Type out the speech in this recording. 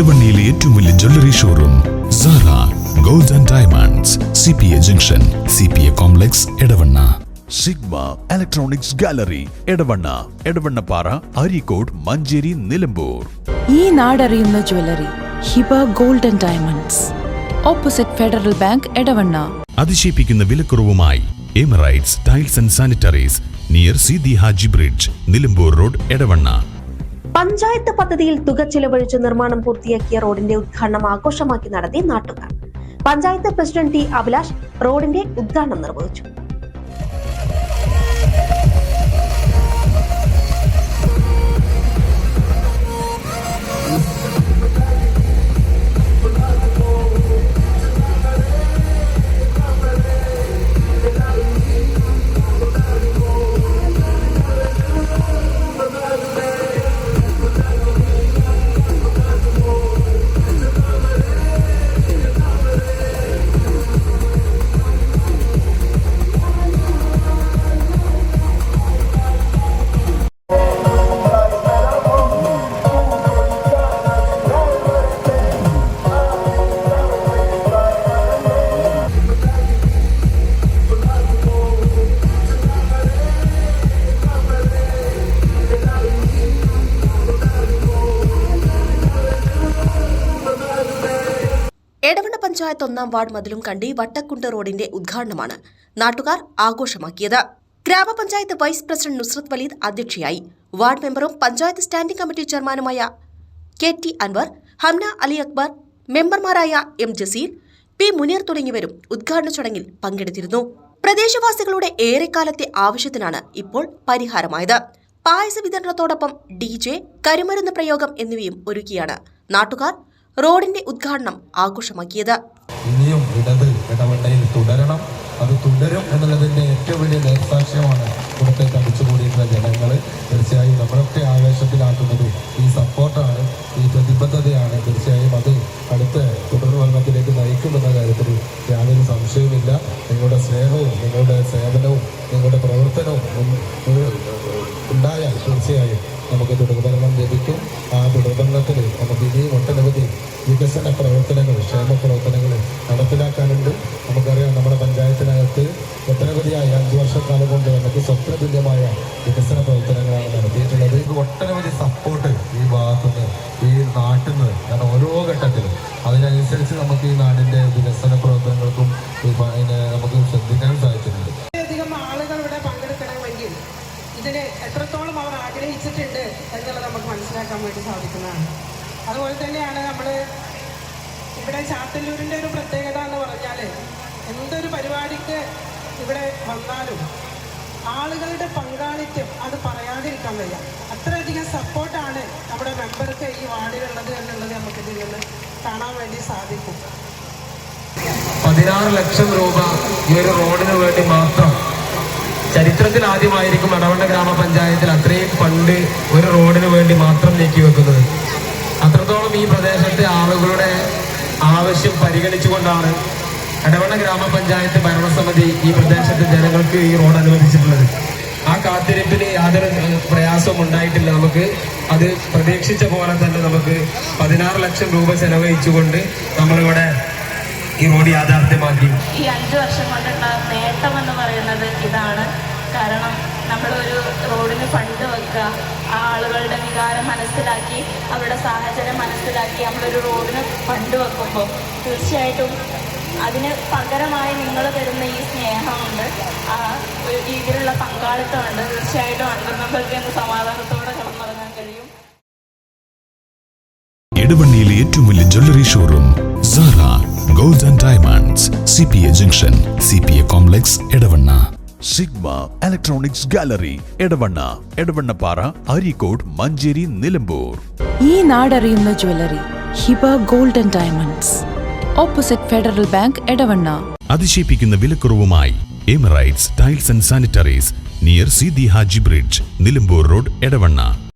ഇടവണ്ണിയിലെ ഏറ്റവും വലിയ jewellery showroom Sara gold and diamonds C P A junction C P A complex Edavanna. Sigma electronics gallery Edavanna Edavannappara Areekode Manjeri Nilambur. ഈ നാടറിയുന്ന jewellery Hiba gold and diamonds opposite federal bank Edavanna. അതിശയിപ്പിക്കുന്ന വിലക്കുറവുമായി Emirates tiles and sanitaries near Seethi Haji bridge Nilambur road Edavanna. Panchayat പദ്ധതിയിൽ തുക ചെലവഴിച്ച് നിർമ്മാണം പൂർത്തിയാക്കിയ റോഡിന്റെ ഉദ്ഘാടനം ആഘോഷമാക്കി നടത്തി നാട്ടുകാർ. പഞ്ചായത്ത് പ്രസിഡന്റ് ടി അഭിലാഷ് റോഡിന്റെ ഉദ്ഘാടനം നിർവഹിച്ചു. പഞ്ചായത്ത് ഒന്നാം വാർഡ് മതിലും കണ്ടി വട്ടക്കുണ്ട് റോഡിന്റെ ഉദ്ഘാടനമാണ് നാട്ടുകാർ ആഘോഷമാക്കിയത്. ഗ്രാമപഞ്ചായത്ത് വൈസ് പ്രസിഡന്റ് നുസ്രത് വലീദ് അധ്യക്ഷയായി. വാർഡ് മെമ്പറും പഞ്ചായത്ത് സ്റ്റാൻഡിംഗ് കമ്മിറ്റി ചെയർമാനുമായ കെ ടി അൻവർ ഹംന അലി അക്ബർ മെമ്പർമാരായ എം ജസീർ പി മുനീർ തുടങ്ങിയവരും ഉദ്ഘാടന ചടങ്ങിൽ പങ്കെടുത്തിരുന്നു. പ്രദേശവാസികളുടെ ഏറെക്കാലത്തെ ആവശ്യത്തിനാണ് ഇപ്പോൾ പരിഹാരമായത്. പായസ വിതരണത്തോടൊപ്പം ഡി ജെ കരുമരുന്ന് പ്രയോഗം എന്നിവയും ഒരുക്കിയാണ് നാട്ടുകാർ റോഡിന്റെ ഉദ്ഘാടനം ആഘോഷമാക്കിയത്. ഇനിയും ഇടത് ഇടവണ്ണയിൽ തുടരണം. അത് തുടരും എന്നുള്ളതിന്റെ ഏറ്റവും വലിയ നേർസാക്ഷ്യമാണ് ഇവിടുത്തെ തടിച്ചുകൂടിയിട്ടുള്ള ജനങ്ങൾ തീർച്ചയായും നമ്മളൊക്കെ ആവേശത്തിലാക്കുന്നത് ഈ സപ്പോർട്ടാണ് ഈ പ്രതിബദ്ധതയാണ്. തീർച്ചയായും അത് അടുത്ത തുടർഭരണത്തിലേക്ക് നയിക്കുമെന്ന കാര്യത്തിൽ യാതൊരു സംശയവുമില്ല. നിങ്ങളുടെ സ്നേഹവും നിങ്ങളുടെ സേവനവും നിങ്ങളുടെ പ്രവർത്തനവും ഉണ്ടായാൽ തീർച്ചയായും നമുക്ക് തുടർഭരണം ലഭിക്കും. ആ തുടർഭരണത്തിൽ നമുക്ക് ഇനിയും ഒട്ടനവധി വികസന പ്രവർത്തനങ്ങൾ ക്ഷേമ പ്രവർത്തനങ്ങൾ നടപ്പിലാക്കാനുണ്ട് നമുക്കറിയാം നമ്മുടെ പഞ്ചായത്തിനകത്ത് ഒട്ടനവധിയായ അഞ്ച് വർഷക്കാലം കൊണ്ട് സ്വപ്നതുല്യമായ വികസന പ്രവർത്തനങ്ങളാണ് നടത്തിയിട്ടുള്ളത്. ഒട്ടനവധി സപ്പോർട്ട് ഈ ഭാഗത്തുനിന്ന് ഈ നാട്ടിൽ നിന്ന് കാരണം ഓരോ ഘട്ടത്തിലും. അതിനനുസരിച്ച് നമുക്ക് ഈ നാടിന്റെ വികസന പ്രവർത്തനങ്ങൾക്കും നമുക്ക് ശ്രദ്ധിക്കാൻ സാധിച്ചിട്ടുണ്ട്. ഇതിന് എത്രത്തോളം അവർ ആഗ്രഹിച്ചിട്ടുണ്ട് എന്നുള്ളത് നമുക്ക് മനസ്സിലാക്കാൻ വേണ്ടി സാധിക്കുന്നതാണ്. അതുപോലെ തന്നെയാണ് നമ്മൾ ഇവിടെ ചാത്തല്ലൂരിന്റെ ഒരു പ്രത്യേകത എന്ന് പറഞ്ഞാൽ എന്തൊരു പരിപാടിക്ക് ഇവിടെ വന്നാലും ആളുകളുടെ പങ്കാളിത്തം അത് പറയാതിരിക്കാൻ വയ്യ. അത്രയധികം സപ്പോർട്ടാണ് നമ്മുടെ മെമ്പർക്ക് ഈ വാർഡിലുള്ളത് എന്നുള്ളത് നമുക്ക് ഇതിൽ നിന്ന് കാണാൻ വേണ്ടി സാധിക്കും. പതിനാറ് ലക്ഷം രൂപ ഈ ഒരു റോഡിന് വേണ്ടി മാത്രം ചരിത്രത്തിൽ ആദ്യമായിരിക്കും അടവണ്ട ഗ്രാമപഞ്ചായത്തിൽ അത്രയും ഫണ്ട് ഒരു റോഡിന് വേണ്ടി മാത്രം നീക്കി വെക്കുന്നത്. അത്രത്തോളം ഈ പ്രദേശത്തെ ആളുകളുടെ ആവശ്യം പരിഗണിച്ചുകൊണ്ടാണ് എടവണ്ണ ഗ്രാമപഞ്ചായത്ത് ഭരണസമിതി ഈ പ്രദേശത്തെ ജനങ്ങൾക്ക് ഈ റോഡ് അനുവദിച്ചിട്ടുള്ളത്. ആ കാത്തിരിപ്പിന് യാതൊരു പ്രയാസവും ഉണ്ടായിട്ടില്ല. നമുക്ക് അത് പ്രതീക്ഷിച്ച പോലെ തന്നെ നമുക്ക് പതിനാറ് ലക്ഷം രൂപ ചെലവഴിച്ചുകൊണ്ട് നമ്മളിവിടെ ഈ റോഡ് യാഥാർത്ഥ്യമാക്കി. ഈ അഞ്ചു വർഷം കൊണ്ടുള്ള നേട്ടം എന്ന് പറയുന്നത് ഇതാണ്. കാരണം നമ്മളൊരു റോഡിന് ഫണ്ട് വെക്കുക ആ ആളുകളുടെ വികാരം മനസ്സിലാക്കി അവരുടെ സാഹചര്യം മനസ്സിലാക്കി നമ്മളൊരു റോഡിന് ഫണ്ട് വെക്കുമ്പോൾ തീർച്ചയായിട്ടും അതിന് പകരമായി നിങ്ങൾ തരുന്ന ഈ സ്നേഹമുണ്ട് ആ ഒരു രീതിയിലുള്ള പങ്കാളിത്തമുണ്ട് തീർച്ചയായിട്ടും അണ്ടർമെമ്പർക്ക് എന്ന് സമാധാനത്തോടെ കടന്നിറങ്ങാൻ കഴിയും. ഇടവണ്ണിയിലെ ഏറ്റവും വലിയ jewellery showroom Sara gold and diamonds C P A junction C P A complex Edavanna. Sigma electronics gallery Edavanna Edavannappara Areekode Manjeri Nilambur. ഈ നാടറിയുന്ന jewellery Hiba gold and diamonds opposite federal bank Edavanna. അതിശയിപ്പിക്കുന്ന വിലക്കുറവുമായി Emirates tiles and sanitaries near Seethi Haji bridge Nilambur road Edavanna.